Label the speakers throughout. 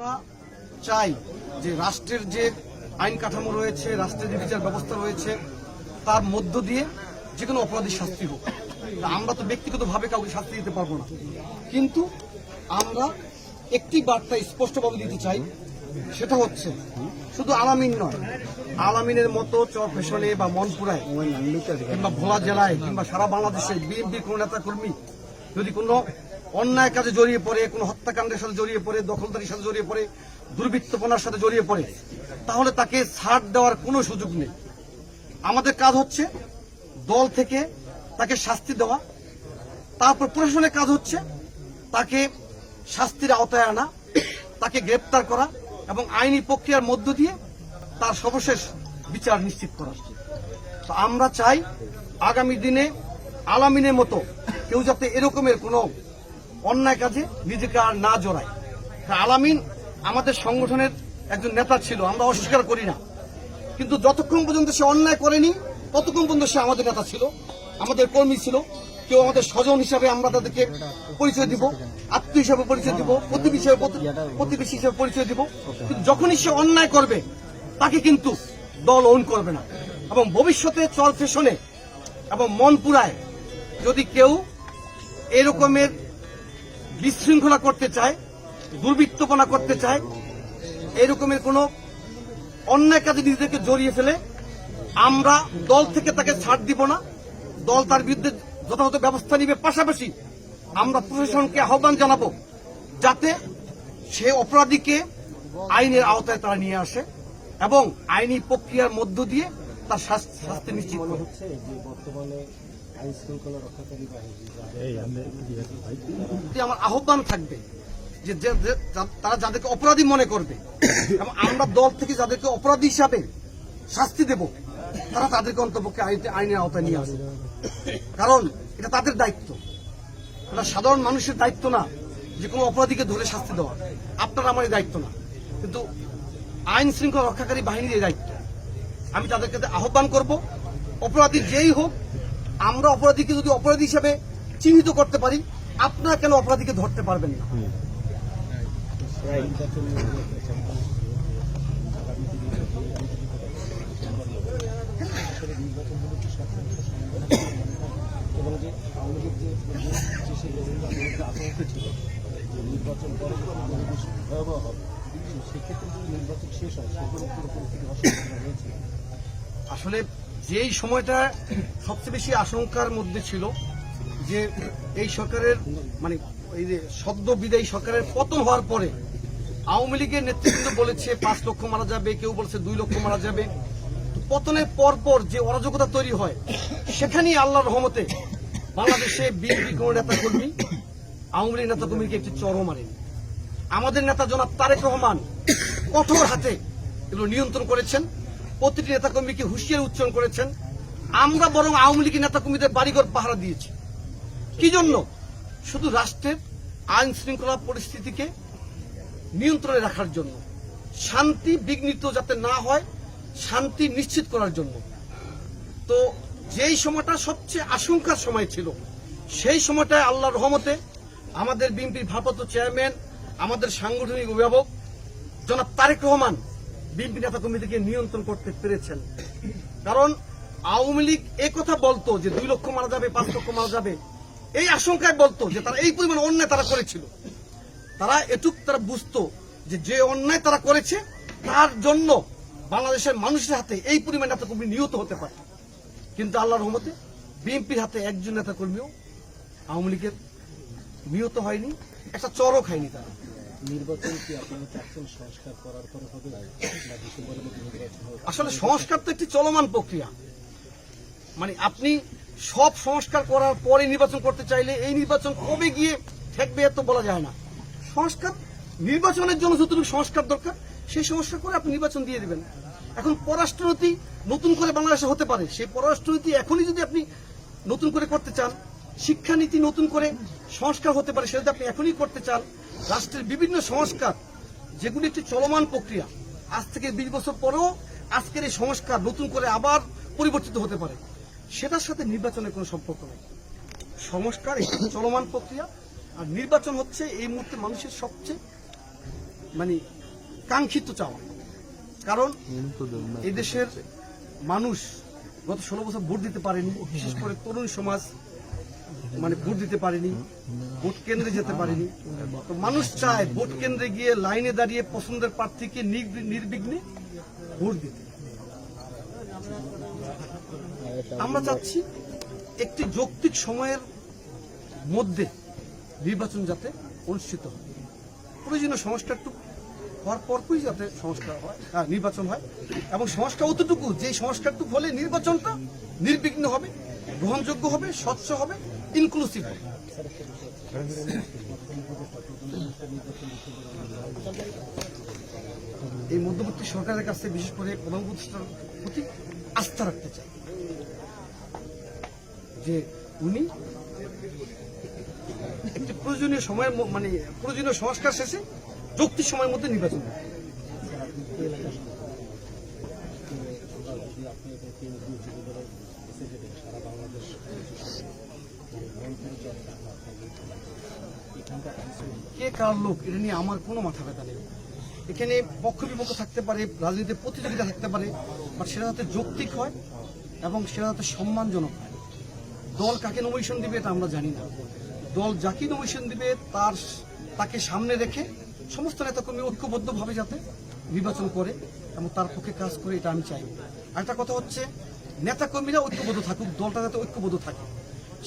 Speaker 1: আমরা চাই যে রাষ্ট্রের যে আইন কাঠামো রয়েছে, রাষ্ট্রের যে বিচার ব্যবস্থা রয়েছে, তার মধ্য দিয়ে যে কোনো অপরাধী শাস্তি হোক। আমরা তো ব্যক্তিগতভাবে কাউকে শাস্তি দিতে পারব না। কিন্তু আমরা একটি বার্তা স্পষ্টভাবে দিতে চাই, সেটা হচ্ছে শুধু আলামিন নয়, আলামিনের মতো চর ফেশনে বা মনপুরায় কিংবা ভোলা জেলায় কিংবা সারা বাংলাদেশে বিএনপির কোনো নেতা কর্মী যদি কোনো অন্যায় কাজে জড়িয়ে পড়ে, কোনো হত্যাকাণ্ডের সাথে জড়িয়ে পড়ে, দখলদারির সাথে জড়িয়ে পড়ে, দুর্বৃত্তপনার সাথে জড়িয়ে পড়ে, তাহলে তাকে ছাড় দেওয়ার কোনো সুযোগ নেই। আমাদের কাজ হচ্ছে দল থেকে তাকে শাস্তি দেওয়া, তারপর প্রশাসনের কাজ হচ্ছে তাকে শাস্তির আওতায় আনা, তাকে গ্রেপ্তার করা এবং আইনি প্রক্রিয়ার মধ্য দিয়ে তার সর্বশেষ বিচার নিশ্চিত করা। তো আমরা চাই আগামী দিনে আলামিনের মতো কেউ যাতে এরকমের কোনো অন্যায় কাজে নিজেকে আর না জড়ায়। তা আলামিন আমাদের সংগঠনের একজন নেতা ছিল, আমরা অস্বীকার করি না। কিন্তু যতক্ষণ পর্যন্ত সে অন্যায় করেনি, ততক্ষণ পর্যন্ত সে আমাদের নেতা ছিল, আমাদের কর্মী ছিল। কেউ আমাদের স্বজন হিসাবে আমরা তাদেরকে পরিচয় দিব, আত্মীয় হিসাবে পরিচয় দিব, প্রতিবেশী হিসাবে প্রতিবেশী হিসাবে পরিচয় দিব। কিন্তু যখনই সে অন্যায় করবে, তাকে কিন্তু দল ওন করবে না। এবং ভবিষ্যতে চল ফেশনে এবং মন পুরায় যদি কেউ এরকমের বিশৃঙ্খলা করতে চায়, দুর্বৃত্তপনা করতে চায়, এরকমের কোনো অন্যায় কাজে নিজেদেরকে জড়িয়ে ফেলে, আমরা দল থেকে তাকে ছাড় দিব না। দল তার বিরুদ্ধে যথাযথ ব্যবস্থা নিবে। পাশাপাশি আমরা প্রশাসনকে আহ্বান জানাব যাতে সে অপরাধীকে আইনের আওতায় তারা নিয়ে আসে এবং আইনি প্রক্রিয়ার মধ্য দিয়ে তার শাস্তি নিশ্চিত
Speaker 2: হচ্ছে বর্তমানে আইন শৃঙ্খলা রক্ষাকারী বাহিনী
Speaker 1: আমার আহ্বান থাকবে যে তারা যাদেরকে অপরাধী মনে করবে এবং আমরা দল থেকে যাদেরকে অপরাধী হিসাবে শাস্তি দেব তারা তাদেরকে অন্তপক্ষে আইন- আইনের আওতায় নিয়ে আসবে কারণ এটা তাদের দায়িত্ব। এটা সাধারণ মানুষের দায়িত্ব না যে কোনো অপরাধীকে ধরে শাস্তি দেওয়া। আপনার আমার এই দায়িত্ব না। কিন্তু আইন শৃঙ্খলা রক্ষাকারী বাহিনীর এই দায়িত্ব। আমি তাদেরকে আহ্বান করব অপরাধী যেই হোক আমরা অপরাধীকে যদি অপরাধী হিসাবে চিহ্নিত করতে পারি, আপনারা কেন অপরাধীকে ধরতে পারবেন না?
Speaker 2: নির্বাচন আসলে
Speaker 1: যেই সময়টা সবচেয়ে বেশি আশঙ্কার মধ্যে ছিল যে এই সরকারের মানে এই যে সদ্য বিদায়ী সরকারের পতন হওয়ার পরে আওয়ামী লীগের নেতৃত্ব বলেছে, পাঁচ লক্ষ মারা যাবে, কেউ বলছে দুই লক্ষ মারা যাবে। পতনের পর পর যে অরাজকতা তৈরি হয়, সেখানেই আল্লাহর রহমতে বাংলাদেশে বিএনপি কোন নেতা কর্মী আওয়ামী লীগ নেতা কর্মীকে একটি চরম মারেন। আমাদের নেতা জনাব তারেক রহমান কঠোর হাতে এগুলো নিয়ন্ত্রণ করেছেন। প্রতিটি নেতাকর্মীকে হুঁশিয়ারি উচ্চারণ করেছেন। আমরা বরং আওয়ামী লীগের নেতাকর্মীদের বাড়িঘর পাহারা দিয়েছি। কি জন্য? শুধু রাষ্ট্রের আইন শৃঙ্খলা পরিস্থিতিকে নিয়ন্ত্রণে রাখার জন্য। শান্তি, বিঘ্নিত যাতে না হয়, শান্তি নিশ্চিত করার জন্য। তো যেই সময়টা সবচেয়ে আশঙ্কার সময় ছিল, সেই সময়টায় আল্লাহর রহমতে আমাদের বিএনপির ভারপ্রাপ্ত চেয়ারম্যান, আমাদের সাংগঠনিক অভিভাবক জনাব তারেক রহমান বিএনপি নেতা কর্মীদেরকে নিয়ন্ত্রণ করতে পেরেছেন। কারণ আওয়ামী লীগ কথা বলতো যে দুই লক্ষ মারা যাবে, পাঁচ লক্ষ মারা যাবে। এই আশঙ্কায় বলতো যে তারা এই পরিমাণ অন্যায় তারা করেছিল। তারা এটুক তারা বুঝতো যে যে অন্যায় তারা করেছে, তার জন্য বাংলাদেশের মানুষের হাতে এই পরিমাণ নেতা কর্মী নিহত হতে পারে। কিন্তু আল্লাহর রহমতে বিএনপির হাতে একজন নেতা কর্মীও আওয়ামী লীগের নিহত হয়নি, একটা চরও খায়নি তারা। আসলে সংস্কার তো একটি চলমান প্রক্রিয়া। মানে আপনি সব সংস্কার করার পরে নির্বাচন করতে চাইলে এই নির্বাচন কবে গিয়ে ঠেকবে এত বলা যায় না। সংস্কার, নির্বাচনের জন্য যতটুকু সংস্কার দরকার, সেই সংস্কার করে আপনি নির্বাচন দিয়ে দেবেন। এখন পররাষ্ট্রনীতি নতুন করে বাংলাদেশে হতে পারে। সেই পররাষ্ট্রনীতি এখনই যদি আপনি নতুন করে করতে চান, শিক্ষানীতি নতুন করে সংস্কার হতে পারে, সেটা আপনি এখনই করতে চান রাষ্ট্রের বিভিন্ন সংস্কার, যেগুলি একটি চলমান প্রক্রিয়া, আজ থেকে বিশ বছর পরেও আজকের এই সংস্কার নতুন করে আবার পরিবর্তিত হতে পারে। সেটার সাথে নির্বাচনের কোনো সম্পর্ক নেই। সংস্কার একটি চলমান প্রক্রিয়া, আর নির্বাচন হচ্ছে এই মুহূর্তে মানুষের সবচেয়ে মানে কাঙ্ক্ষিত চাওয়া। কারণ এই দেশের মানুষ গত ষোলো বছর ভোট দিতে পারেনি, বিশেষ করে তরুণ সমাজ মানে ভোট দিতে পারেনি ভোট কেন্দ্রে যেতে পারেনি। তো মানুষ চায় ভোট কেন্দ্রে গিয়ে লাইনে দাঁড়িয়ে পছন্দের প্রার্থীকে নির্বিঘ্নে ভোট দিতে। আমরা চাচ্ছি একটি যৌক্তিক সময়ের মধ্যে নির্বাচন যাতে অনুষ্ঠিত হয়। প্রয়োজনীয় সংস্কারটুকু হওয়ার পরপরই যাতে সংস্কার হয় হ্যাঁ, নির্বাচন হয়। এবং সংস্কার অতটুকু যে সংস্কারটুকু হলে নির্বাচনটা নির্বিঘ্ন হবে গ্রহণযোগ্য হবে স্বচ্ছ হবে। ইনক্লুসিভ এই মধ্যবর্তী সরকারের কাছে বিশেষ করে প্রধান উপদেষ্টার প্রতি আস্থা রাখতে চাই। যে উনি একটি প্রয়োজনীয় সময়ের মানে প্রয়োজনীয় সংস্কার শেষে যৌক্তিক সময়ের মধ্যে নির্বাচন।
Speaker 2: যদি আপনি এটাকে দুর্যোগ ধরে এসে যেতেন সারা বাংলাদেশ রংপুর চলে এখানকার
Speaker 1: কে কার লোক? এটা নিয়ে আমার কোনো মাথা ব্যথা নেই। এখানে পক্ষ বিপক্ষ থাকতে পারে রাজনীতিতে প্রতিযোগিতা থাকতে পারে বাট সেটা যাতে যৌক্তিক হয় এবং সেটা যাতে সম্মানজনক হয়। দল কাকে নমিশন দিবে এটা আমরা জানি না। দল যাকে নমিশন দিবে তার তাকে সামনে রেখে সমস্ত নেতাকর্মী ঐক্যবদ্ধভাবে যাতে নির্বাচন করে এবং তার পক্ষে কাজ করে, এটা আমি চাই। আরেকটা কথা হচ্ছে, নেতাকর্মীরা ঐক্যবদ্ধ থাকুক, দলটা যাতে ঐক্যবদ্ধ থাকে।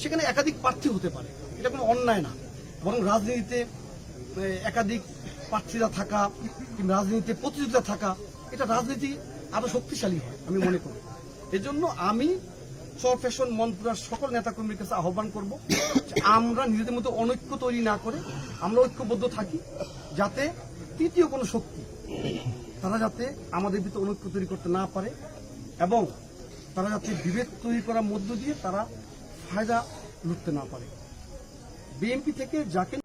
Speaker 1: সেখানে একাধিক প্রার্থী হতে পারে। এটা কোনো অন্যায় না। বরং রাজনীতিতে একাধিক প্রার্থীরা থাকা কিংবা রাজনীতিতে প্রতিযোগিতা থাকা, এটা রাজনীতি আরও শক্তিশালী হয়, আমি মনে করি। এজন্য আমি সব ফ্যাশন মন্ত্রার সকল নেতাকর্মীর কাছে আহ্বান করব আমরা নিজেদের মধ্যে অনৈক্য তৈরি না করে আমরা ঐক্যবদ্ধ থাকি, যাতে তৃতীয় কোনো শক্তি, তারা যাতে আমাদের ভিতরে অনৈক্য তৈরি করতে না পারে এবং তারা যাতে বিভেদ তৈরি করার মধ্য দিয়ে তারা ফায়দা লুটতে না পারে। বিএনপি থেকে যাকে